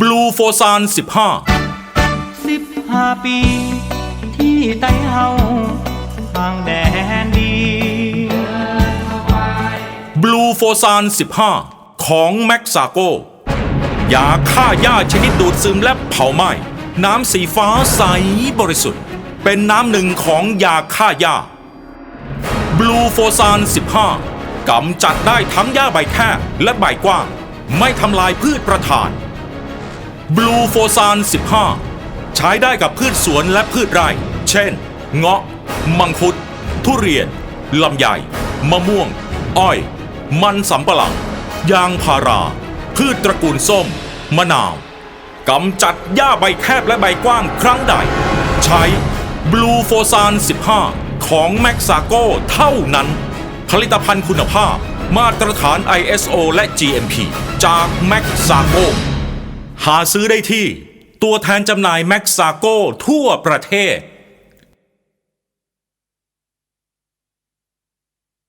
บลูโฟซาน15สิบห้าปี ที่ไต้เฮาทางแดนดีบลูโฟซาน15 ของแม็กซาโกยาฆ่าหญ้าชนิดดูดซึมและเผาไหม้ น้ำสีฟ้าใสบริสุทธิ์ เป็นน้ำหนึ่งของยาฆ่าหญ้าบลูโฟซาน15กำจัดได้ทั้งหญ้าใบแคบและใบกว้าง ไม่ทำลายพืชประทาน บลูโฟซาน 15 ใช้ได้กับพืชสวนและพืชไร่ เช่น เงาะ มังคุด ทุเรียน ลำไย มะม่วง อ้อย มันสำปะหลัง ยางพารา พืชตระกูลส้ม มะนาว กำจัดหญ้าใบแคบและใบกว้างครั้งใด ใช้บลูโฟซาน 15 ของแม็กซาโกเท่านั้น ผลิตภัณฑ์คุณภาพมาตรฐาน ISO และ GMP จากแม็กซาโก หาซื้อได้ที่ ตัวแทนจำหน่ายแม็กซาโกทั่วประเทศ